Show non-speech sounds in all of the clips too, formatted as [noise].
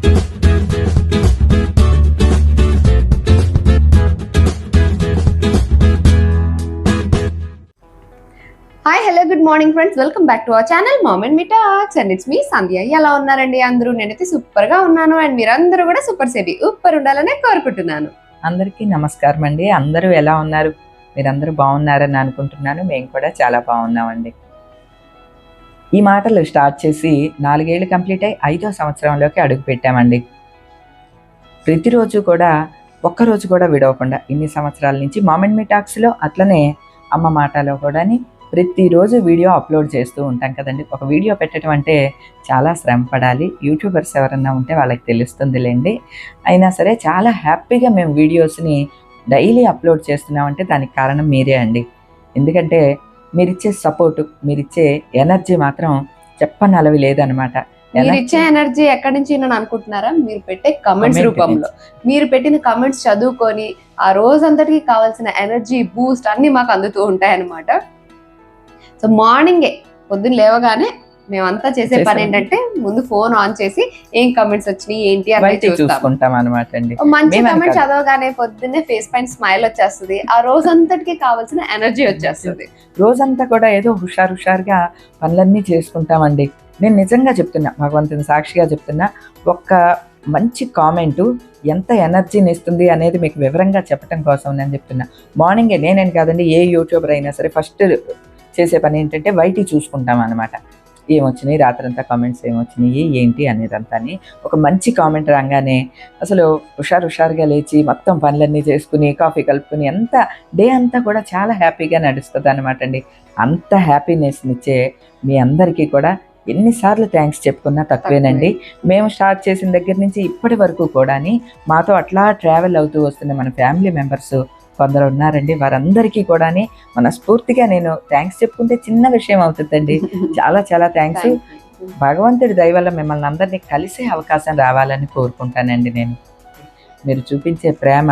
Hi hello good morning friends welcome back to our channel moment me talks and it's me Sandhya ఎలా ఉన్నారండి అందరూ? నేనైతే సూపర్గా ఉన్నాను అండ్ మీరందరూ కూడా సూపర్ సేబీ సూపర్ ఉండాలనే కోరుకుంటున్నాను. అందరికీ నమస్కారం అండి అందరూ ఎలా ఉన్నారు? మీరందరూ బాగున్నారని అనుకుంటున్నాను. మేము కూడా చాలా బాగున్నామండి. ఈ మాటలు స్టార్ట్ చేసి నాలుగేళ్ళు కంప్లీట్ అయి ఐదో సంవత్సరంలోకి అడుగుపెట్టామండి ప్రతిరోజు కూడా ఒక్కరోజు కూడా విడవకుండా ఇన్ని సంవత్సరాల నుంచి మామెంట్ మీ టాక్స్లో అట్లనే అమ్మ మాటలో కూడా ప్రతిరోజు వీడియో అప్లోడ్ చేస్తూ ఉంటాం కదండి. ఒక వీడియో పెట్టడం అంటే చాలా శ్రమ పడాలి. యూట్యూబర్స్ ఎవరన్నా ఉంటే వాళ్ళకి తెలుస్తుందిలేండి. అయినా సరే చాలా హ్యాపీగా మేము వీడియోస్ని డైలీ అప్లోడ్ చేస్తున్నామంటే దానికి కారణం మీరే అండి. ఎందుకంటే మీరిచ్చే సపోర్టు మీరిచ్చే ఎనర్జీ మాత్రం చెప్పనలవి లేదనమాట మీరు ఇచ్చే ఎనర్జీ ఎక్కడి నుంచి నేను అనుకుంటున్నారా? మీరు పెట్టే కమెంట్స్ రూపంలో. మీరు పెట్టిన కమెంట్స్ చదువుకొని ఆ రోజంతటికి కావాల్సిన ఎనర్జీ బూస్ట్ అన్ని మాకు అందుతూ ఉంటాయి అనమాట సో మార్నింగే పొద్దున్న లేవగానే మేమంతా చేసే పని. ఏంటంటే ముందు ఫోన్ ఆన్ చేసి ఏం కమెంట్స్ వచ్చినాయి ఏంటి అని బయట చూస్తాం. చూసుకుంటాం అనమాట అండి. మంచి కమెంట్. చదవగానే పొద్దున్నే ఫేస్ పైన స్మైల్ వచ్చేస్తుంది. ఆ రోజంతటికి కావాల్సిన ఎనర్జీ వచ్చేస్తుంది. రోజంతా కూడా ఏదో హుషారు హుషారుగా పనులన్నీ చేసుకుంటామండి. నేను నిజంగా చెప్తున్నా భగవంతుని సాక్షిగా చెప్తున్నా ఒక్క మంచి కామెంటు ఎంత ఎనర్జీని ఇస్తుంది అనేది మీకు వివరంగా చెప్పడం కోసం నేను చెప్తున్నా. మార్నింగే నేనేం కాదండి ఏ యూట్యూబర్ అయినా సరే ఫస్ట్ చేసే పని ఏంటంటే బయటికి చూసుకుంటాం అనమాట ఏమొచ్చినాయి? రాత్రంతా కామెంట్స్ ఏమొచ్చినాయి? ఏంటి అనేదంతా అని ఒక మంచి కామెంట్ రాగానే అసలు హుషారు హుషారుగా లేచి మొత్తం పనులన్నీ చేసుకుని కాఫీ కలుపుకుని అంత డే అంతా కూడా చాలా హ్యాపీగా నడుస్తుంది అనమాట అండి. అంత హ్యాపీనెస్ని ఇచ్చే మీ అందరికీ కూడా ఎన్నిసార్లు థ్యాంక్స్ చెప్పుకున్నా తక్కువేనండి. మేము స్టార్ట్ చేసిన దగ్గర నుంచి ఇప్పటి వరకు కూడాని మాతో అట్లా ట్రావెల్ అవుతూ వస్తున్న మన ఫ్యామిలీ మెంబర్స్ కొందరు ఉన్నారండి. వారందరికీ కూడాని మనస్ఫూర్తిగా నేను థ్యాంక్స్ చెప్పుకుంటే చిన్న విషయం అవుతుందండి. చాలా చాలా థ్యాంక్స్. భగవంతుడి దయ వల్ల మిమ్మల్ని అందరినీ కలిసే అవకాశం రావాలని కోరుకుంటానండి నేను. మీరు చూపించే ప్రేమ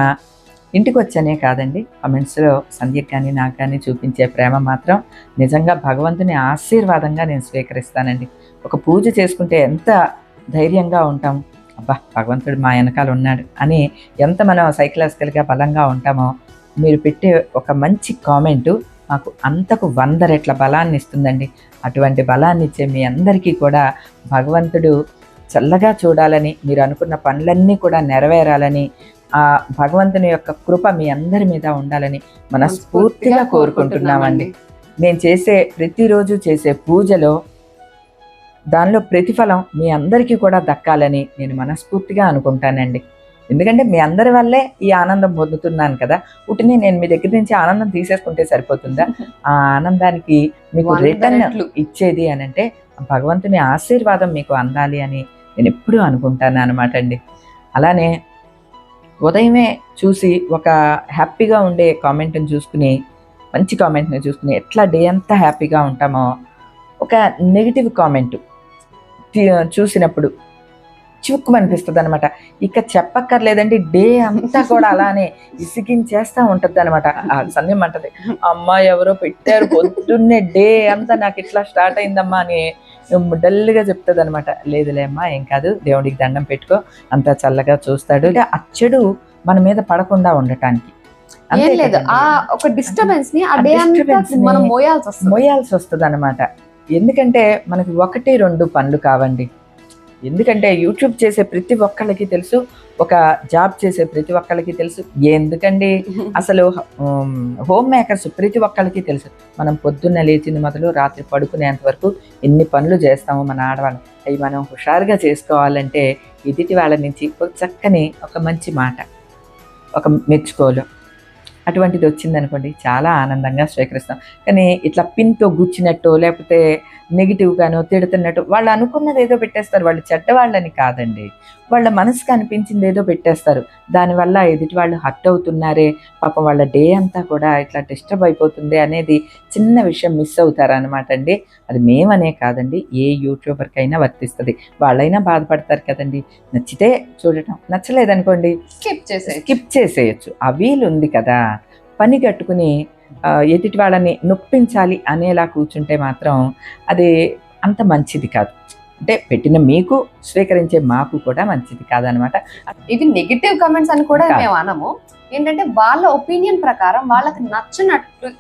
ఇంటికి వచ్చనే కాదండి. కమెంట్స్లో సంధ్యకి కానీ నాకు కానీ చూపించే ప్రేమ మాత్రం నిజంగా భగవంతుని ఆశీర్వాదంగా నేను స్వీకరిస్తానండి. ఒక పూజ చేసుకుంటే ఎంత ధైర్యంగా ఉంటాం. అబ్బా భగవంతుడు మా వెనకాల ఉన్నాడు అని ఎంత మనం సైకలాజికల్గా బలంగా ఉంటామో మీరు పెట్టే ఒక మంచి కామెంటు మాకు అంతకు వంద రెట్ల బలాన్ని ఇస్తుందండి. అటువంటి బలాన్ని ఇచ్చే మీ అందరికీ కూడా భగవంతుడు చల్లగా చూడాలని మీరు అనుకున్న పనులన్నీ కూడా నెరవేరాలని ఆ భగవంతుని యొక్క కృప మీ అందరి మీద ఉండాలని మనస్ఫూర్తిగా కోరుకుంటున్నామండి. నేను చేసే ప్రతిరోజు చేసే పూజలో దానిలో ప్రతిఫలం మీ అందరికీ కూడా దక్కాలని నేను మనస్ఫూర్తిగా అనుకుంటానండి. ఎందుకంటే మీ అందరి వల్లే ఈ ఆనందం పొందుతున్నాను కదా. ఉటిని నేను మీ దగ్గర నుంచి ఆనందం తీసేసుకుంటే సరిపోతుందా? ఆ ఆనందానికి మీకు రిటర్న్. ఇచ్చేది అని అంటే భగవంతుని ఆశీర్వాదం మీకు అందాలి అని నేను ఎప్పుడూ అనుకుంటాను అనమాట అండి. అలానే ఉదయమే చూసి ఒక హ్యాపీగా ఉండే కామెంట్ని చూసుకుని మంచి కామెంట్ని చూసుకుని ఎట్లా డే అంతా హ్యాపీగా ఉంటామో ఒక నెగిటివ్ కామెంట్ చూసినప్పుడు చివుక్కు అనిపిస్తుంది అనమాట ఇక చెప్పక్కర్లేదండి డే అంతా కూడా అలానే ఇసిగించేస్తా ఉంటుంది అనమాట సందేహం అంటది అమ్మ ఎవరో పెట్టారు పొద్దున్నే డే అంతా నాకు ఇట్లా స్టార్ట్ అయిందమ్మా అని డల్గా చెప్తుంది అనమాట లేదులే అమ్మా ఏం కాదు దేవుడికి దండం పెట్టుకో అంతా చల్లగా చూస్తాడు. అచ్చడు మన మీద పడకుండా ఉండటానికి. ఏం లేదు. ఆ ఒక డిస్టర్బెన్స్ని మనం వస్తుంది మోయాల్సి వస్తుంది అనమాట ఎందుకంటే మనకి ఒకటి రెండు పనులు కావండి. ఎందుకంటే యూట్యూబ్ చేసే ప్రతి ఒక్కళ్ళకి తెలుసు ఒక జాబ్ చేసే ప్రతి ఒక్కళ్ళకి తెలుసు. ఎందుకండి? [laughs] అసలు హోమ్ మేకర్స్ ప్రతి ఒక్కళ్ళకి తెలుసు. మనం పొద్దున్న లేచింది మొదలు రాత్రి పడుకునేంత వరకు ఎన్ని పనులు చేస్తామో మన ఆడవాళ్ళం. అవి మనం హుషారుగా చేసుకోవాలంటే ఎదుటి వాళ్ళ నుంచి ఒక చక్కని ఒక మంచి మాట ఒక మెచ్చుకోలు. అటువంటిది వచ్చిందనుకోండి చాలా ఆనందంగా స్వీకరిస్తాం. కానీ ఇట్లా పిన్తో గుచ్చినట్టు లేకపోతే నెగిటివ్గానో తిడుతున్నట్టు వాళ్ళు అనుకున్నది ఏదో పెట్టేస్తారు. వాళ్ళు చెడ్డవాళ్ళని కాదండి. వాళ్ళ మనసుకు అనిపించింది ఏదో పెట్టేస్తారు. దానివల్ల ఎదుటి వాళ్ళు హర్ట్ అవుతున్నారే పాపం వాళ్ళ డే అంతా కూడా ఇట్లా డిస్టర్బ్ అయిపోతుంది అనేది చిన్న విషయం మిస్ అవుతారు అనమాట అండి. అది మేమనే కాదండి. ఏ యూట్యూబర్కైనా వర్తిస్తుంది. వాళ్ళైనా బాధపడతారు కదండి. నచ్చితే చూడటం. నచ్చలేదనుకోండి స్కిప్ చేసే స్కిప్ చేసేయచ్చు. ఆ వీలు ఉంది కదా. పని కట్టుకుని ఎదుటి వాళ్ళని నొప్పించాలి అనేలా కూర్చుంటే మాత్రం అది అంత మంచిది కాదు. అంటే పెట్టిన మీకు స్వీకరించే మాకు కూడా మంచిది కాదనమాట. ఇవి నెగిటివ్ కమెంట్స్ అని కూడా. మేము అనము. ఏంటంటే వాళ్ళ ఒపీనియన్ ప్రకారం వాళ్ళకి నచ్చినట్లు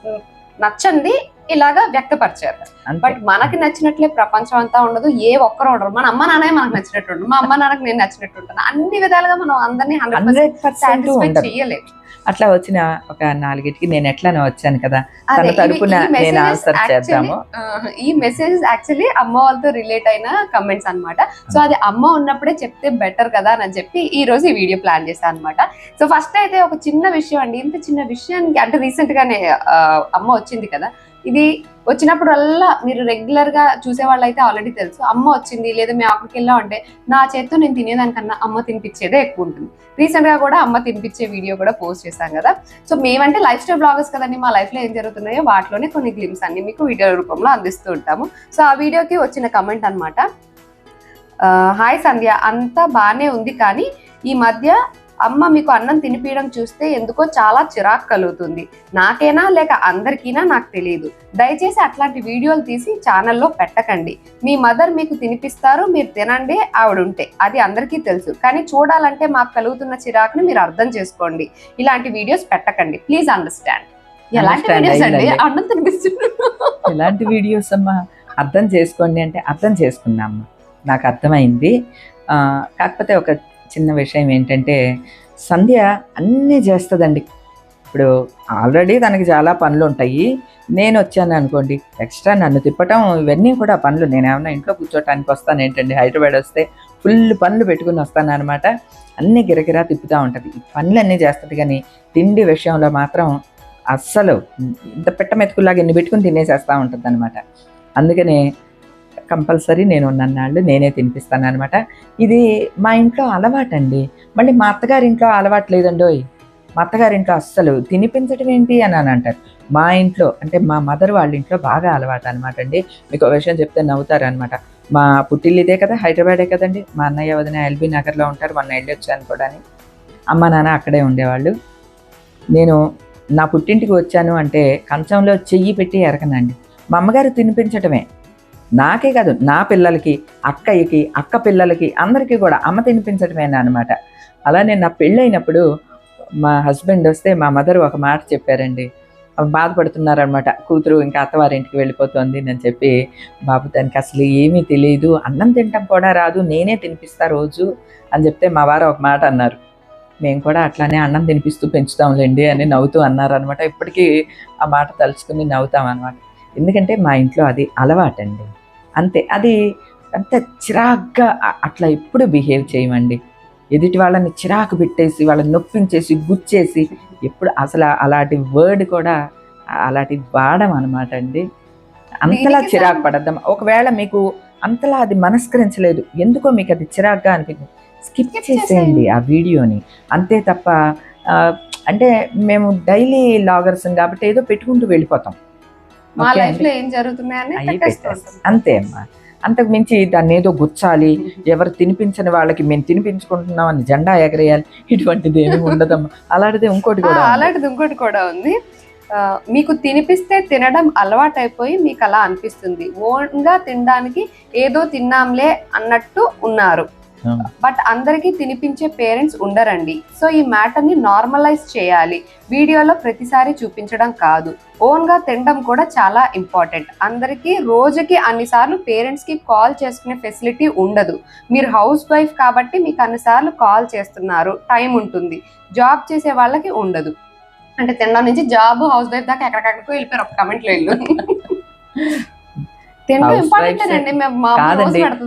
నచ్చంది ఇలాగా వ్యక్తపరిచారు. బట్ మనకి నచ్చినట్లే ప్రపంచం అంతా ఉండదు. ఏ ఒక్కరు ఉండరు. మన అమ్మ నాన్నే మనకు నచ్చినట్టు మా అమ్మ నాన్నకి నేను నచ్చినట్టు ఉంటాను. అన్ని విధాలుగా మనం అందరినీ హండ్రెడ్ పర్సెంట్ సాటిస్ఫై చేయలేము. అట్లా వచ్చిన ఒక నాలుగిటికి నేను ఎట్లానో వచ్చాను కదా. తన తరపున ఈ నేను ఆన్సర్ చేద్దాము. ఈ మెసేజ్ యాక్చువల్లీ అమ్మ వాళ్ళతో రిలేట్ అయిన కమెంట్స్ అన్నమాట. సో అది అమ్మ ఉన్నప్పుడే చెప్తే బెటర్ కదా అని చెప్పి ఈ రోజు ఈ వీడియో ప్లాన్ చేశాను అనమాట సో ఫస్ట్ అయితే ఒక చిన్న విషయం అండి. ఇంత చిన్న విషయానికి అంటే రీసెంట్ గానే అమ్మ వచ్చింది కదా. ఇది వచ్చినప్పుడల్లా మీరు రెగ్యులర్గా చూసే వాళ్ళు అయితే ఆల్రెడీ తెలుసు. అమ్మ వచ్చింది లేదా మేము అక్కడికి వెళ్ళాం అంటే నా చేత్తో నేను తినేదానికన్నా అమ్మ తినిపించేదే ఎక్కువ ఉంటుంది. రీసెంట్గా కూడా అమ్మ తినిపించే వీడియో కూడా పోస్ట్ చేశాం కదా. సో మేమంటే లైఫ్ స్టైల్ బ్లాగర్స్ కదండి మా లైఫ్లో ఏం జరుగుతున్నాయో వాటిలోనే కొన్ని గ్లిమ్స్ అన్ని మీకు వీడియో రూపంలో అందిస్తూ ఉంటాము. సో ఆ వీడియోకి వచ్చిన కమెంట్ అనమాట హాయ్ సంధ్య అంతా బాగానే ఉంది కానీ ఈ మధ్య అమ్మ మీకు అన్నం తినిపించడం చూస్తే ఎందుకో చాలా చిరాకు కలుగుతుంది. నాకేనా లేక అందరికీనా నాకు తెలియదు దయచేసి అట్లాంటి వీడియోలు తీసి ఛానల్లో పెట్టకండి. మీ మదర్ మీకు తినిపిస్తారు మీరు తినండి ఆవిడ ఉంటే అది అందరికీ తెలుసు. కానీ చూడాలంటే మాకు కలుగుతున్న చిరాకుని మీరు అర్థం చేసుకోండి. ఇలాంటి వీడియోస్ పెట్టకండి. Please understand. ఎలాంటి వీడియోస్ అండి. అన్నం తినిపిస్తున్నారు ఎలాంటి వీడియోస్ అమ్మా? అర్థం చేసుకోండి అంటే అర్థం చేసుకున్నామ్మా నాకు అర్థమైంది. కాకపోతే ఒక చిన్న విషయం ఏంటంటే సంధ్య అన్నీ చేస్తుందండి. ఇప్పుడు ఆల్రెడీ తనకి చాలా పనులు ఉంటాయి నేను వచ్చాను అనుకోండి ఎక్స్ట్రా నన్ను తిప్పటం ఇవన్నీ కూడా పనులు. నేను ఏమైనా ఇంట్లో కూర్చోటానికి వస్తాను ఏంటండి హైదరాబాద్ వస్తే ఫుల్ పనులు పెట్టుకుని వస్తాను అనమాట అన్నీ గిరగిరా తిప్పుతూ ఉంటుంది. ఈ పనులన్నీ చేస్తుంది కానీ తిండి విషయంలో మాత్రం అస్సలు ఇంత పెట్ట మెతుకులాగా ఎన్ని పెట్టుకుని తినేసేస్తూ ఉంటుంది అనమాట అందుకనే కంపల్సరీ నేను ఉన్నన్నాళ్ళు నేనే తినిపిస్తాను అనమాట ఇది మా ఇంట్లో అలవాటండి. మళ్ళీ మా అత్తగారి ఇంట్లో అలవాటు లేదండోయ్ మా అత్తగారి ఇంట్లో అస్సలు తినిపించడం ఏంటి అని అని అంటారు. మా ఇంట్లో అంటే మా మదర్ వాళ్ళ ఇంట్లో బాగా అలవాటు అనమాట అండి మీకు ఒక విషయం చెప్తే నవ్వుతారు అనమాట మా పుట్టిల్లు ఇదే కదా హైదరాబాదే కదండి. మా అన్నయ్య వదిన ఎల్బీ నగర్లో ఉంటారు మొన్న వెళ్ళి వచ్చాను కూడా అమ్మ నాన్న అక్కడే ఉండేవాళ్ళు. నేను నా పుట్టింటికి వచ్చాను అంటే కంచంలో చెయ్యి పెట్టి ఎరకనండి మా అమ్మగారు తినిపించటమే. నాకే కాదు నా పిల్లలకి అక్కయ్యకి అక్క పిల్లలకి అందరికీ కూడా అమ్మ తినిపించడమేనా అనమాట అలానే నా పెళ్ళైనప్పుడు మా హస్బెండ్ వస్తే మా మదర్ ఒక మాట చెప్పారండి. బాధపడుతున్నారనమాట కూతురు ఇంకా అత్తవారింటికి వెళ్ళిపోతుంది అని చెప్పి బాబు దానికి అసలు ఏమీ తెలియదు అన్నం తినటం కూడా రాదు నేనే తినిపిస్తా రోజు అని చెప్తే మా వారు ఒక మాట అన్నారు. మేము కూడా అట్లానే అన్నం తినిపిస్తూ పెంచుతాంలేండి అని నవ్వుతూ అన్నారు అనమాట ఇప్పటికీ ఆ మాట తలుచుకుని నవ్వుతాం అనమాట ఎందుకంటే మా ఇంట్లో అది అలవాటండి. అంతే అది అంత చిరాగ్గా అట్లా ఎప్పుడు బిహేవ్ చేయమండి. ఎదుటి వాళ్ళని చిరాకు పెట్టేసి వాళ్ళని నొప్పించేసి గుచ్చేసి ఎప్పుడు అసలు అలాంటి వర్డ్ కూడా అలాంటి వాడం అనమాట అండి. అంతలా చిరాకు పడద్దాం. ఒకవేళ మీకు అంతలా అది మనస్కరించలేదు ఎందుకో మీకు అది చిరాగ్గా అనిపించింది స్కిప్ చేసేయండి. ఆ వీడియోని. అంతే తప్ప అంటే మేము డైలీ లాగర్స్ కాబట్టి ఏదో పెట్టుకుంటూ వెళ్ళిపోతాం. మా లైఫ్? లో ఏం జరుగుతున్నాయని. అంతే అమ్మా అంతకు మించి దాన్ని ఏదో గుచ్చాలి ఎవరు తినిపించని వాళ్ళకి మేము తినిపించుకుంటున్నాం అని జెండా ఎగరేయాలి ఇటువంటిది ఏమి ఉండదమ్మా అలాంటిది ఇంకోటి కూడా. అలాంటిది ఇంకోటి కూడా ఉంది మీకు తినిపిస్తే తినడం అలవాటైపోయి మీకు అలా అనిపిస్తుంది ఓన్గా తినడానికి ఏదో తిన్నాంలే అన్నట్టు ఉన్నారు. బట్ అందరికీ తినిపించే పేరెంట్స్ ఉండరండి. సో ఈ మ్యాటర్ని నార్మలైజ్ చేయాలి. వీడియోలో ప్రతిసారి చూపించడం కాదు. ఓన్గా తినడం కూడా చాలా ఇంపార్టెంట్. అందరికీ రోజుకి అన్నిసార్లు పేరెంట్స్కి కాల్ చేసుకునే ఫెసిలిటీ ఉండదు. మీరు హౌస్ వైఫ్ కాబట్టి మీకు అన్నిసార్లు కాల్ చేస్తున్నారు. టైం ఉంటుంది. జాబ్ చేసే వాళ్ళకి ఉండదు. అంటే తినడం నుంచి జాబ్ హౌస్ వైఫ్ దాకా ఎక్కడికక్కడికో వెళ్ళిపోయారు. ఒక కమెంట్లో వెళ్ళు [laughs] తినడం ఇంపార్టెంట్ అండి?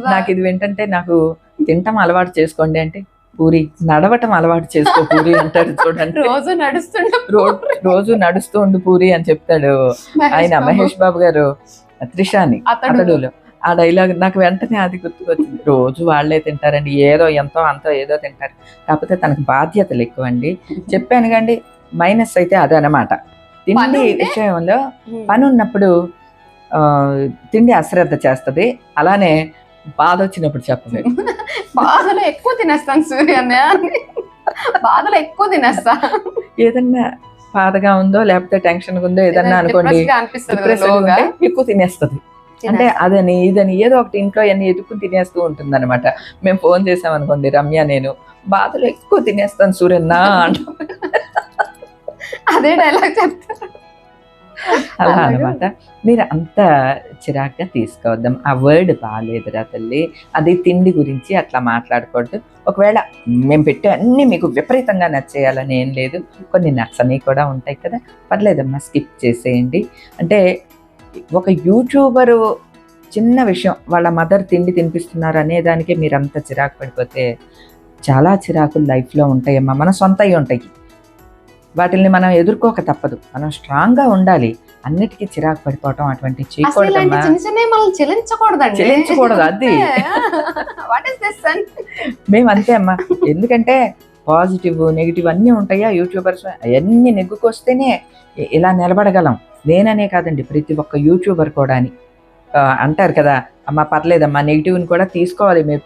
నాకు ఇది ఏంటంటే నాకు తింటం అలవాటు చేసుకోండి అంటే పూరి నడవటం అలవాటు చేసుకో పూరి అంటాడు చూడండి. రోజు నడుస్తుంటాం రో- రోజు నడుస్తూ ఉండు పూరి అని చెప్తాడు ఆయన మహేష్ బాబు గారు త్రిషాని అతడు. అతడులో. ఆ డైలాగ్ నాకు వెంటనే అది గుర్తుకొచ్చింది. రోజు వాళ్ళే తింటారండి ఏదో ఎంతో అంతో ఏదో తింటారు. కాకపోతే తనకు బాధ్యతలు ఎక్కువ అండి చెప్పాను కండి మైనస్ అయితే అదనమాట పని తిండి? విషయంలో పని ఉన్నప్పుడు తిండి అశ్రద్ధ చేస్తది. అలానే బాధ వచ్చినప్పుడు చెప్పలేదు [laughs] బాధలో ఎక్కువ తినేస్తాను సూర్య అన్నయ్య. బాధలో ఎక్కువ తినేస్తా. ఏదన్నా బాధగా ఉందో లేకపోతే టెన్షన్ ఉందో ఏదన్నా అనుకోండి. ఎక్కువ తినేస్తుంది. అంటే అదని ఇదని ఏదో ఒకటి ఇంట్లో అన్ని ఎదుక్కుని తినేస్తూ ఉంటుంది అనమాట మేము ఫోన్ చేసాం అనుకోండి రమ్య నేను బాధలు ఎక్కువ తినేస్తాను సూర్యన్న అంటాం. అదే డైలాగ్ చెప్తారు అలా? అనమాట మీరు అంత చిరాగ్గా తీసుకోవద్దాం. ఆ వర్డ్ బాగాలేదురా తల్లి. అది తిండి గురించి అట్లా మాట్లాడకూడదు. ఒకవేళ మేము పెట్టే అన్ని మీకు విపరీతంగా నచ్చేయాలని ఏం లేదు. కొన్ని నచ్చని కూడా ఉంటాయి కదా. పర్లేదమ్మా స్కిప్ చేసేయండి. అంటే ఒక యూట్యూబరు చిన్న విషయం వాళ్ళ మదర్ తిండి తినిపిస్తున్నారు అనే దానికే మీరు అంత చిరాకు పడిపోతే చాలా చిరాకులు లైఫ్లో ఉంటాయమ్మా. మన సొంతవి ఉంటాయి. వాటిల్ని మనం ఎదుర్కోక తప్పదు. మనం స్ట్రాంగ్గా ఉండాలి. అన్నిటికీ చిరాకు పడిపోవటం అటువంటి అది. [laughs] సన్ మేము అంతే అమ్మా. ఎందుకంటే పాజిటివ్ నెగిటివ్ అన్నీ ఉంటాయా? యూట్యూబర్స్ అవన్నీ నెగ్గుకొస్తేనే ఇలా నిలబడగలం. నేననే కాదండి ప్రతి ఒక్క యూట్యూబర్ కూడా అని అంటారు కదా అమ్మ పర్లేదమ్మా నెగిటివ్ని కూడా తీసుకోవాలి. మీరు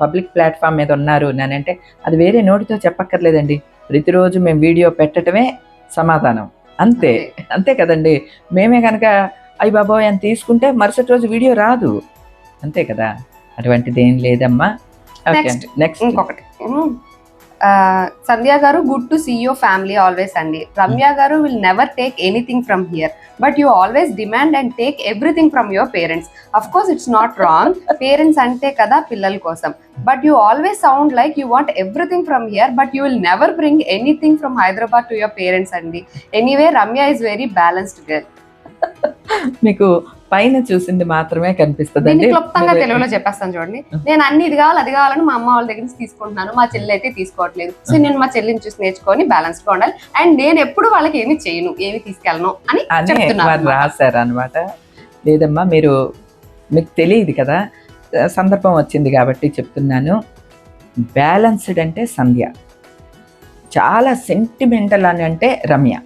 పబ్లిక్ ప్లాట్ఫామ్ మీద ఉన్నారు. నేనంటే అది వేరే నోటితో చెప్పక్కర్లేదండి. ప్రతిరోజు మేము వీడియో పెట్టడమే సమాధానం. అంతే అంతే కదండి. మేమే కనుక అయ్యి బాబోయ్ అని తీసుకుంటే మరుసటి రోజు వీడియో రాదు. అంతే కదా. అటువంటిది ఏం లేదమ్మా. నెక్స్ట్ ఇంకొకటి. సంధ్య గారు good to see your family always అండి. రమ్య గారు will never take anything from here but you always demand and take everything from your parents of course it's not wrong parents అంటే కదా పిల్లల కోసం. But you always sound like you want everything from here but you will never bring anything from Hyderabad to your parents అండి. Anyway Ramya is very balanced girl మీకు పైన చూసింది మాత్రమే కనిపిస్తుంది క్లుప్తంగా తెలుగులో చెప్పేస్తాను చూడండి. నేను అన్ని ఇది కావాలి అది కావాలని మా అమ్మ వాళ్ళ దగ్గర నుంచి తీసుకుంటున్నాను. మా చెల్లి అయితే తీసుకోవట్లేదు. సో నేను మా చెల్లిని చూసి నేర్చుకొని బ్యాలెన్స్గా ఉండాలి. అండ్ నేను ఎప్పుడు వాళ్ళకి ఏమి చేయను ఏమి తీసుకెళ్ళను అని రాశారు అనమాట లేదమ్మా మీరు మీకు తెలియదు కదా సందర్భం వచ్చింది కాబట్టి చెప్తున్నాను. బ్యాలెన్స్డ్ అంటే సంధ్య. చాలా సెంటిమెంటల్ అని అంటే రమ్య.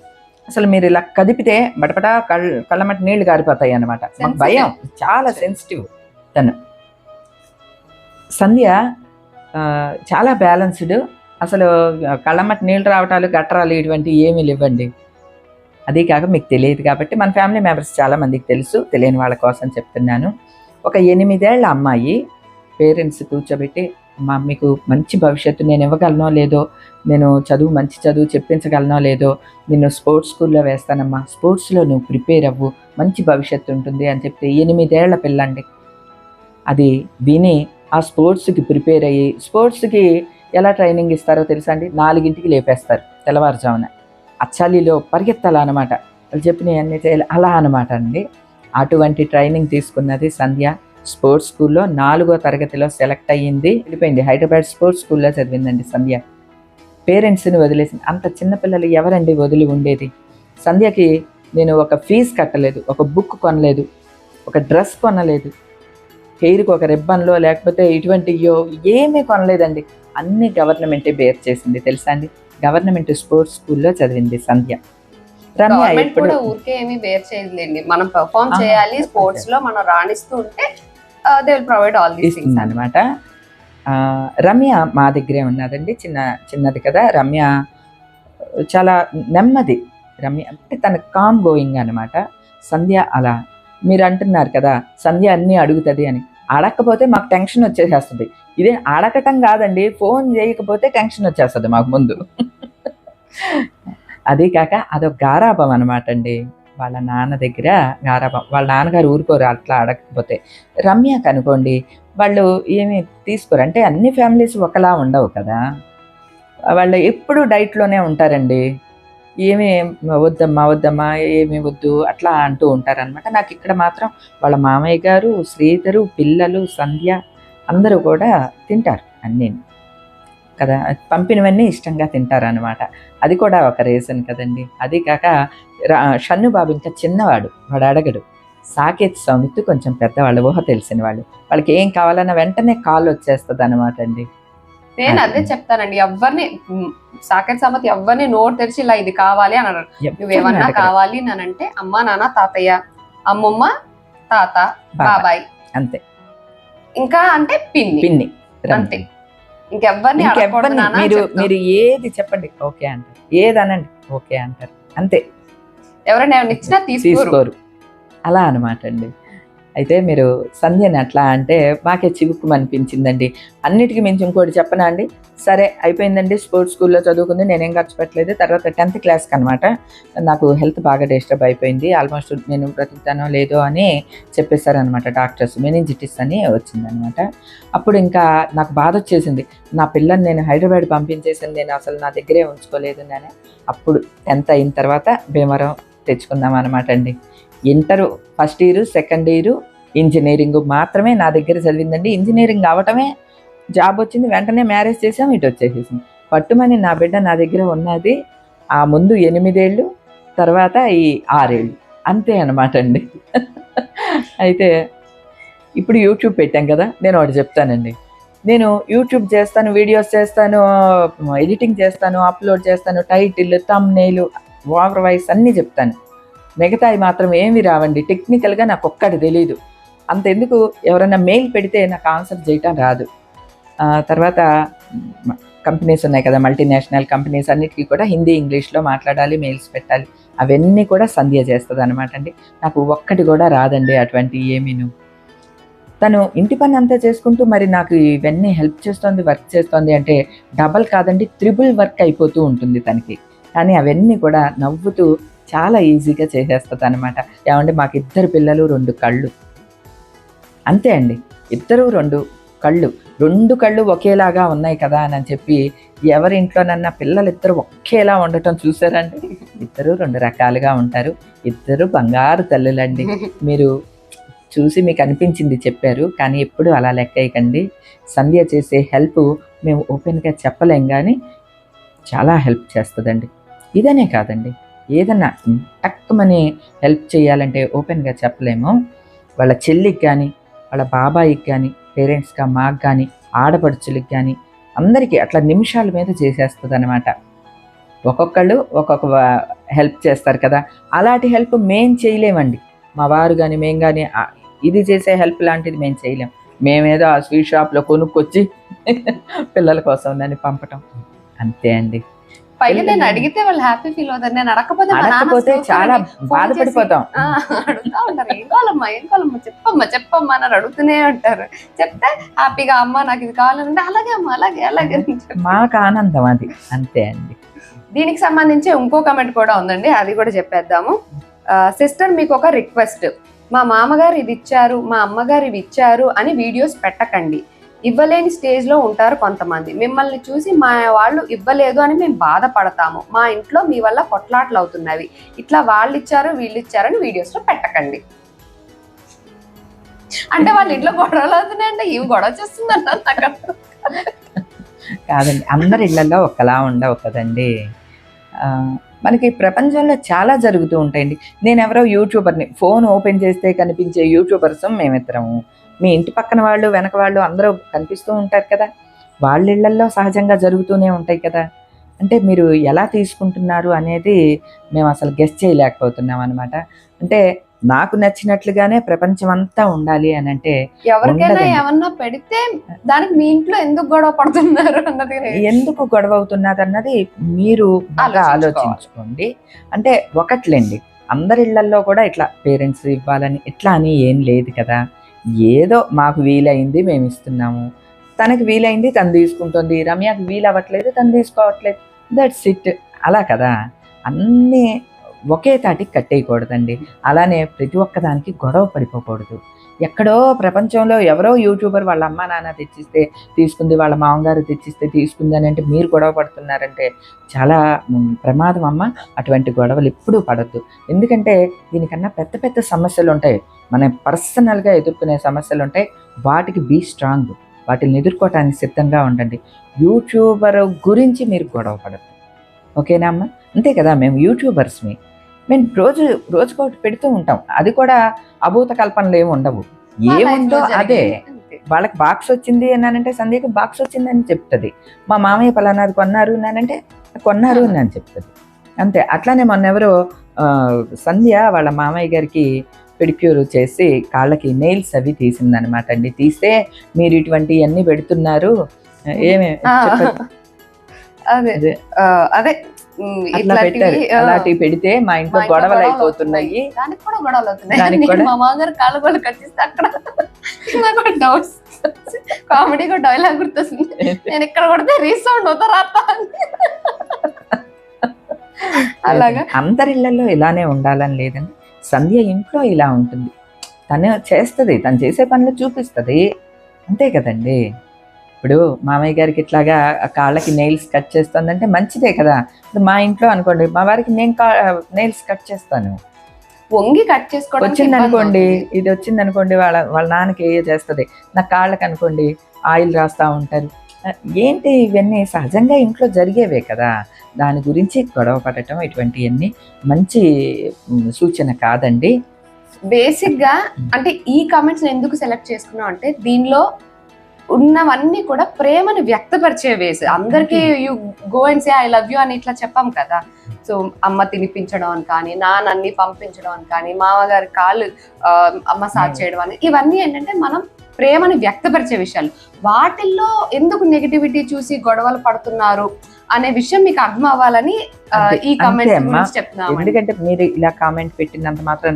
అసలు మీరు ఇలా కదిపితే బటపట కళ్ళ కళ్ళమటి నీళ్ళు గారిపోతాయి అనమాట. భయం. చాలా సెన్సిటివ్ తను. సంధ్య చాలా బ్యాలెన్స్డ్ అసలు కళ్ళమటి నీళ్ళు రావటాలు గట్టరాలు ఇటువంటి ఏమీ లేవండి. అదే కాక మీకు తెలియదు కాబట్టి మన ఫ్యామిలీ మెంబర్స్ చాలా మందికి తెలుసు తెలియని వాళ్ళ కోసం చెప్తున్నాను. ఒక ఎనిమిదేళ్ళ అమ్మాయి పేరెంట్స్ కూర్చోబెట్టి మా మీకు మంచి భవిష్యత్తు నేను ఇవ్వగలనో లేదో నేను చదువు మంచి చదువు చెప్పించగలనో లేదో నిన్ను స్పోర్ట్స్ స్కూల్లో వేస్తానమ్మా. స్పోర్ట్స్లో నువ్వు ప్రిపేర్ అవ్వు. మంచి భవిష్యత్తు ఉంటుంది అని చెప్తే ఎనిమిదేళ్ళ పిల్లండి. అది విని ఆ స్పోర్ట్స్కి ప్రిపేర్ అయ్యి స్పోర్ట్స్కి ఎలా ట్రైనింగ్ ఇస్తారో తెలుసా అండి? నాలుగింటికి లేపేస్తారు తెల్లవారుజామున. అచ్చాలిలో పరిగెత్తాలా అనమాట వాళ్ళు చెప్పినవి అన్నీ చేయాలి అలా అనమాట అండి. అటువంటి ట్రైనింగ్ తీసుకున్నది సంధ్య. స్పోర్ట్స్ స్కూల్లో నాలుగో తరగతిలో సెలెక్ట్ అయ్యింది వెళ్ళిపోయింది. హైదరాబాద్ స్పోర్ట్స్ స్కూల్లో చదివిందండి సంధ్య. పేరెంట్స్ని వదిలేసింది. అంత చిన్నపిల్లలు ఎవరండి వదిలి ఉండేది? సంధ్యకి నేను ఒక ఫీజు కట్టలేదు ఒక బుక్ కొనలేదు ఒక డ్రెస్ కొనలేదు. హెయిర్కి ఒక రిబ్బన్లో లేకపోతే ఇటువంటియో ఏమీ కొనలేదండి. అన్ని గవర్నమెంటే బేర్ చేసింది తెలుసా అండి? గవర్నమెంట్ స్పోర్ట్స్ స్కూల్లో చదివింది సంధ్య. రమ్య కూడా ఊరికే ఏమీ వేర్ చేయలేండి మనం పెర్ఫామ్ చేయాలి. స్పోర్ట్స్లో మనం రాణిస్తూ ఉంటే they will provide all these things అనమాట రమ్య మా దగ్గరే ఉన్నదండి చిన్న చిన్నది కదా. రమ్య చాలా నెమ్మది. రమ్య అంటే తన కామ్ గోయింగ్ అనమాట సంధ్య అలా మీరు అంటున్నారు కదా సంధ్య అన్నీ అడుగుతుంది అని. అడగకపోతే మాకు టెన్షన్ వచ్చేసేస్తుంది. ఇదే అడగటం కాదండి ఫోన్ చేయకపోతే టెన్షన్ వచ్చేస్తుంది మాకు ముందు. [laughs] అదే కాక అదొక గారాభం అనమాట అండి. వాళ్ళ నాన్న దగ్గర గారాభం వాళ్ళ నాన్నగారు ఊరుకోరు అట్లా అడగకపోతే. రమ్య కనుకోండి వాళ్ళు ఏమి తీసుకోరు. అంటే అన్ని ఫ్యామిలీస్ ఒకలా ఉండవు కదా. వాళ్ళు ఎప్పుడు డైట్లోనే ఉంటారండి. ఏమి వద్దమ్మా వద్దమ్మా ఏమి వద్దు అట్లా అంటూ ఉంటారనమాట నాకు ఇక్కడ మాత్రం వాళ్ళ మామయ్య గారు శ్రీధరు పిల్లలు సంధ్య అందరూ కూడా తింటారు అన్నీ కదా పంపినవన్నీ ఇష్టంగా తింటారనమాట అది కూడా ఒక రీజన్ కదండి. అది కాక రా- షన్ను బాబు ఇంకా చిన్నవాడు వాడు అడగడు. సాకేత్ సౌమిత్ కొంచెం పెద్దవాళ్ళు ఊహ తెలిసిన వాళ్ళు వాళ్ళకి ఏం కావాలన్నా వెంటనే కాల్ వచ్చేస్తుంది అనమాట అండి. నేను అదే. చెప్తానండి. ఎవరిని మ్, సాకెట్ సమతి ఎవరిని నోట్ తెరిచి ఇలా ఇది కావాలి అని అన్నారు నువ్వేమన్నా. కావాలి అంటే అమ్మ నాన్న తాతయ్య అమ్మమ్మ తాత బాబాయ్. అంతే. ఇంకా అంటే పిన్ని. పిన్ని. అంతే. ఇంకెవ్వరిని మీరు. మీరు ఏది చెప్పండి ఓకే అంటారు. ఏది అనండి ఓకే అంటారు. అంతే. ఎవరైనా ఇచ్చినా తీసుకోరు. అలా అనమాట అండి. అయితే మీరు సంధ్యని అట్లా అంటే మాకే చివుకు అనిపించిందండి అన్నిటికీ మించి ఇంకోటి చెప్పనా అండి? సరే అయిపోయిందండి. స్పోర్ట్స్ స్కూల్లో చదువుకుంది నేనేం ఖర్చు పెట్టలేదు. తర్వాత టెన్త్ క్లాస్కి అనమాట నాకు హెల్త్ బాగా డిస్టర్బ్ అయిపోయింది. ఆల్మోస్ట్ నేను బ్రతుకుతానో లేదో అని చెప్పేశారనమాట డాక్టర్స్. మెనింజిటిస్ అని వచ్చిందనమాట అప్పుడు ఇంకా నాకు బాధ వచ్చేసింది. నా పిల్లని నేను హైదరాబాద్ పంపించేసింది నేను అసలు నా దగ్గరే ఉంచుకోలేదు నేను. అప్పుడు టెన్త్ అయిన తర్వాత భీమవరం తెచ్చుకుందాం అనమాట అండి. Inter first year second year engineering మాత్రమే నా దగ్గర చదివిందండి. ఇంజనీరింగ్ అవటమే జాబ్ వచ్చింది వెంటనే మ్యారేజ్ చేసాం ఇటు వచ్చేసేసింది పట్టుమని నా బిడ్డ నా దగ్గర ఉన్నది. ఆ ముందు ఎనిమిదేళ్ళు తర్వాత ఈ ఆరేళ్ళు. అంతే అనమాట అండి. అయితే ఇప్పుడు యూట్యూబ్ పెట్టాం కదా నేను ఒకటి చెప్తానండి. నేను యూట్యూబ్ చేస్తాను వీడియోస్ చేస్తాను ఎడిటింగ్ చేస్తాను అప్లోడ్ చేస్తాను టైటిల్ తమ్ నెయిల్ ఓవర్ వాయిస్ అన్నీ చెప్తాను. మిగతాయి మాత్రం ఏమి రావండి. టెక్నికల్గా నాకు ఒక్కటి తెలియదు అంతెందుకు? ఎవరైనా మెయిల్ పెడితే నాకు ఆన్సర్ చేయటం రాదు. తర్వాత కంపెనీస్ ఉన్నాయి కదా మల్టీనేషనల్ కంపెనీస్ అన్నిటికీ కూడా హిందీ ఇంగ్లీష్లో మాట్లాడాలి మెయిల్స్ పెట్టాలి. అవన్నీ కూడా సంధ్య చేస్తుంది అనమాట అండి. నాకు ఒక్కటి కూడా రాదండి అటువంటి ఏమీను తను ఇంటి పని అంతా చేసుకుంటూ మరి నాకు ఇవన్నీ హెల్ప్ చేస్తోంది వర్క్ చేస్తోంది అంటే డబల్ కాదండి త్రిబుల్ వర్క్ అయిపోతూ ఉంటుంది తనకి. కానీ అవన్నీ కూడా నవ్వుతూ చాలా ఈజీగా చేసేస్తుంది అనమాట ఏమంటే మాకు ఇద్దరు పిల్లలు రెండు కళ్ళు. అంతే అండి. ఇద్దరు రెండు కళ్ళు. రెండు కళ్ళు ఒకేలాగా ఉన్నాయి కదా అని చెప్పి ఎవరి ఇంట్లోనన్నా పిల్లలు ఇద్దరు ఒకేలా ఉండటం చూసారండి ఇద్దరు రెండు రకాలుగా ఉంటారు. ఇద్దరు బంగారు తల్లులండి. మీరు చూసి మీకు అనిపించింది చెప్పారు. కానీ ఎప్పుడు అలా లెక్కయకండి సంధ్య చేసే హెల్ప్ మేము ఓపెన్గా చెప్పలేం కానీ చాలా హెల్ప్ చేస్తుందండి. ఇదనే కాదండి. ఏదన్నా టక్కుమని హెల్ప్ చేయాలంటే ఓపెన్గా చెప్పలేము. వాళ్ళ చెల్లికి కానీ వాళ్ళ బాబాయికి కానీ పేరెంట్స్గా మాకు కానీ ఆడపడుచులకి కానీ అందరికీ అట్లా నిమిషాల మీద చేసేస్తుంది అనమాట ఒక్కొక్కళ్ళు ఒక్కొక్క హెల్ప్ చేస్తారు కదా. అలాంటి హెల్ప్ మేం చేయలేమండి. మా వారు కానీ మేము కానీ ఇది చేసే హెల్ప్ లాంటిది మేము చేయలేం. మేమేదో ఆ స్వీట్ షాప్లో కొనుక్కొచ్చి [laughs] పిల్లల కోసం దాన్ని పంపటం. అంతే అండి. పైగా నేను అడిగితే వాళ్ళు హ్యాపీ ఫీల్ అవుతారు. నేను అడగకపోతే చాలా బాధపడిపోతాం. అడుగుతా ఉంటారు. ఏం కావాలమ్మా ఏం కావాలమ్మా? చెప్పమ్మా చెప్పమ్మా అని అడుగుతూనే ఉంటారు. చెప్తే హ్యాపీగా అమ్మ నాకు ఇది కావాలంటే అలాగే అమ్మా అలాగే అలాగే. మాకు ఆనందం అది. అంతే అండి. దీనికి సంబంధించి ఇంకో కమెంట్ కూడా ఉందండి. అది కూడా చెప్పేద్దాము. సిస్టర్ మీకు ఒక రిక్వెస్ట్. మా మామగారు ఇది ఇచ్చారు మా అమ్మగారు ఇవి ఇచ్చారు అని వీడియోస్ పెట్టకండి. ఇవ్వలేని స్టేజ్లో ఉంటారు కొంతమంది. మిమ్మల్ని చూసి మా వాళ్ళు ఇవ్వలేదు అని మేము బాధపడతాము. మా ఇంట్లో మీ వల్ల కొట్లాట్లు అవుతున్నవి. ఇట్లా వాళ్ళు ఇచ్చారు వీళ్ళు ఇచ్చారని వీడియోస్లో పెట్టకండి. అంటే వాళ్ళ ఇంట్లో గొడవలు అవుతున్నాయంటే ఇవి గొడవ చేస్తుందంట కాదండి అందరి ఇళ్ళలో ఒకలా ఉండవు కదండి మనకి ప్రపంచంలో చాలా జరుగుతూ ఉంటాయండి. నేను ఎవరో యూట్యూబర్ని ఫోన్ ఓపెన్ చేస్తే కనిపించే యూట్యూబర్స్ మేమిద్దరము. మీ ఇంటి పక్కన వాళ్ళు వెనక వాళ్ళు అందరూ కనిపిస్తూ ఉంటారు కదా. వాళ్ళ ఇళ్ళల్లో సహజంగా జరుగుతూనే ఉంటాయి కదా. అంటే మీరు ఎలా తీసుకుంటున్నారు అనేది మేము అసలు గెస్ట్ చేయలేకపోతున్నాం అనమాట అంటే నాకు నచ్చినట్లుగానే ప్రపంచం అంతా ఉండాలి అని అంటే ఎవరికైనా. ఏమన్నా పెడితే దానికి మీ ఇంట్లో ఎందుకు గొడవ పడుతున్నారు అన్నది నేను- ఎందుకు గొడవ అవుతున్నది అన్నది మీరు బాగా. ఆలోచించుకోండి. అంటే ఒకట్లేండి. అందరి ఇళ్ళల్లో కూడా ఇట్లా పేరెంట్స్ ఇవ్వాలని ఇట్లా అని ఏం లేదు కదా. ఏదో మాకు వీలైంది మేము ఇస్తున్నాము. తనకి వీలైంది తను తీసుకుంటుంది. రమ్యకి వీలు అవ్వట్లేదు తను తీసుకోవట్లేదు. దట్స్ ఇట్ అలా కదా? అన్నీ ఒకే తాటికి కట్టేయకూడదండి. అలానే ప్రతి ఒక్కదానికి గొడవ పడిపోకూడదు. ఎక్కడో ప్రపంచంలో ఎవరో యూట్యూబర్ వాళ్ళ అమ్మ నాన్న తెచ్చిస్తే తీసుకుంది వాళ్ళ మామగారు తెచ్చిస్తే తీసుకుంది అని అంటే మీరు గొడవ పడుతున్నారంటే చాలా ప్రమాదం అమ్మ. అటువంటి గొడవలు ఎప్పుడూ పడద్దు. ఎందుకంటే దీనికన్నా పెద్ద పెద్ద సమస్యలు ఉంటాయి. మనం పర్సనల్గా ఎదుర్కొనే సమస్యలు ఉంటాయి. వాటికి బీ స్ట్రాంగ్. వాటిని ఎదుర్కోవటానికి సిద్ధంగా ఉండండి. యూట్యూబర్ గురించి మీరు గొడవ పడద్దు. ఓకేనా అమ్మ? అంతే కదా మేము యూట్యూబర్స్మి మేము రోజు రోజుకొకటి పెడుతూ ఉంటాం. అది కూడా అభూత కల్పనలు ఏమి ఉండవు. ఏముందో అదే. వాళ్ళకి బాక్స్ వచ్చింది అన్నానంటే సంధ్యకి బాక్స్ వచ్చిందని చెప్తుంది. మా మామయ్య పలానాది కొన్నారు అన్నానంటే కొన్నారు అని అని చెప్తుంది. అంతే. అట్లానే మొన్న ఎవరో సంధ్య వాళ్ళ మామయ్య గారికి పెడిక్యూర్ చేసి కాళ్ళకి నెయిల్స్ అవి తీసిందనమాట అండి. తీస్తే మీరు ఇటువంటివన్నీ పెడుతున్నారు. ఏమే. అదే. అదే. అట్లా పెట్టారు. అలాంటివి పెడితే మా ఇంట్లో గొడవలు అయిపోతున్నాయి. దానికి కూడా గొడవలు అవుతున్నాయి. మా మామగారు కాళ్ళు కట్టిస్తే అక్కడ డౌట్స్ కామెడీ కూడా డైలాగ్ గుర్తొస్తుంది. నేను ఇక్కడ కొడితే రీసౌండ్ అవుతారా అలాగా. అందరి ఇళ్ళలో ఇలానే ఉండాలని లేదండి. సంధ్య ఇంట్లో ఇలా ఉంటుంది. తను చేస్తుంది తను చేసే పనులు చూపిస్తుంది. అంతే కదండి. ఇప్పుడు మామయ్య గారికి ఇట్లాగా కాళ్ళకి నెయిల్స్ కట్ చేస్తుందంటే మంచిదే కదా. ఇప్పుడు మా ఇంట్లో అనుకోండి మా వారికి నేను నెయిల్స్ కట్ చేస్తాను. వంగి కట్ చేసుకోవడం వచ్చింది అనుకోండి ఇది వచ్చింది అనుకోండి వాళ్ళ వాళ్ళ నాన్నకి ఏ చేస్తుంది. నా కాళ్ళకి అనుకోండి ఆయిల్ రాస్తా ఉంటారు. ఏంటి ఇవన్నీ సహజంగా ఇంట్లో జరిగేవే కదా. దాని గురించి గొడవ పడటం ఇటువంటివన్నీ మంచి సూచన కాదండి. బేసిక్గా అంటే ఈ కామెంట్స్ ఎందుకు సెలెక్ట్ చేసుకున్నాం అంటే దీనిలో ఉన్నవన్నీ కూడా ప్రేమను వ్యక్తపరిచే వేస్ అందరికి you go and say I love you అని ఇట్లా చెప్పాం కదా. సో అమ్మ తినిపించడం అని కానీ నాన్నన్ని పంపించడం అని కానీ మామగారి కాళ్ళు మసాజ్ చేయడం అని ఇవన్నీ ఏంటంటే మనం ప్రేమను వ్యక్తపరిచే విషయాలు. వాటిల్లో ఎందుకు నెగిటివిటీ చూసి గొడవలు పడుతున్నారు? అనే విషయం మీకు అర్థం అవ్వాలని ఈ కామెంట్స్. గురించి చెప్తున్నాం ఎందుకంటే మీరు ఇలా కామెంట్ పెట్టినంత మాత్రం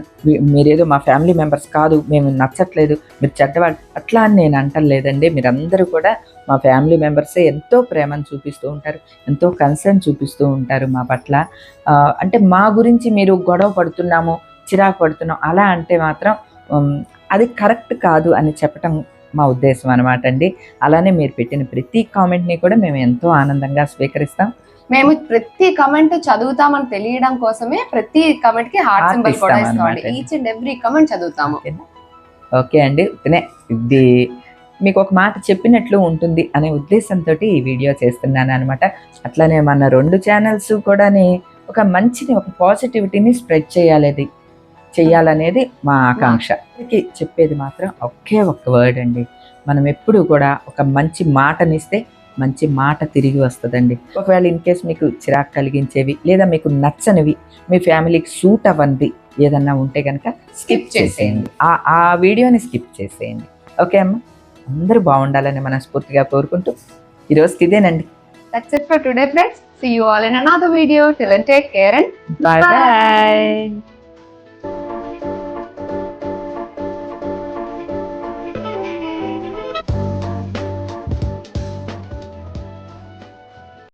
మీరేదో మా ఫ్యామిలీ మెంబర్స్ కాదు మేము నచ్చట్లేదు మీరు చెడ్డవాళ్ళు అట్లా అని నేను అంటలేదండి మీరందరూ కూడా మా ఫ్యామిలీ మెంబర్సే ఎంతో ప్రేమను చూపిస్తూ ఉంటారు ఎంతో కన్సర్న్ చూపిస్తూ ఉంటారు మా పట్ల అంటే మా గురించి మీరు గొడవ పడుతున్నాము చిరాకు పడుతున్నాం అలా అంటే మాత్రం అది కరెక్ట్ కాదు అని చెప్పటం మా ఉద్దేశం అనమాట అండి. అలానే మీరు పెట్టిన ప్రతి కామెంట్ని కూడా మేము ఎంతో ఆనందంగా స్వీకరిస్తాం. మేము ప్రతి కమెంట్ చదువుతామని తెలియడం కోసమే ప్రతి కమెంట్కి హార్ట్ సింబల్ కూడా ఇస్తాం ఇస్తామండి. Each and. ఎవ్రీ కమెంట్ చదువుతాము. ఓకే అండి. ఇది మీకు ఒక మాట చెప్పినట్లు ఉంటుంది అనే ఉద్దేశంతో ఈ వీడియో చేస్తున్నాను అనమాట అట్లానే మన రెండు ఛానల్స్ కూడాని ఒక మంచిని ఒక పాజిటివిటీని స్ప్రెడ్ చేయాలి చెయ్యాలనేది మా ఆకాంక్ష. అందరికీ చెప్పేది మాత్రం ఒకే ఒక్క వర్డ్ అండి. మనం ఎప్పుడు కూడా ఒక మంచి మాటనిస్తే మంచి మాట తిరిగి వస్తుందండి. ఒకవేళ ఇన్ కేస్ మీకు చిరాకు కలిగించేవి లేదా మీకు నచ్చనివి మీ ఫ్యామిలీకి సూట్ అవ్వంది ఏదన్నా ఉంటే కనుక స్కిప్ చేసేయండి. ఆ ఆ వీడియోని స్కిప్ చేసేయండి. ఓకే అమ్మ? అందరూ బాగుండాలని మనస్ఫూర్తిగా కోరుకుంటూ ఈరోజుకి ఇదేనండి. That's it for today friends see you all in another video till and take care and bye Bye. Bye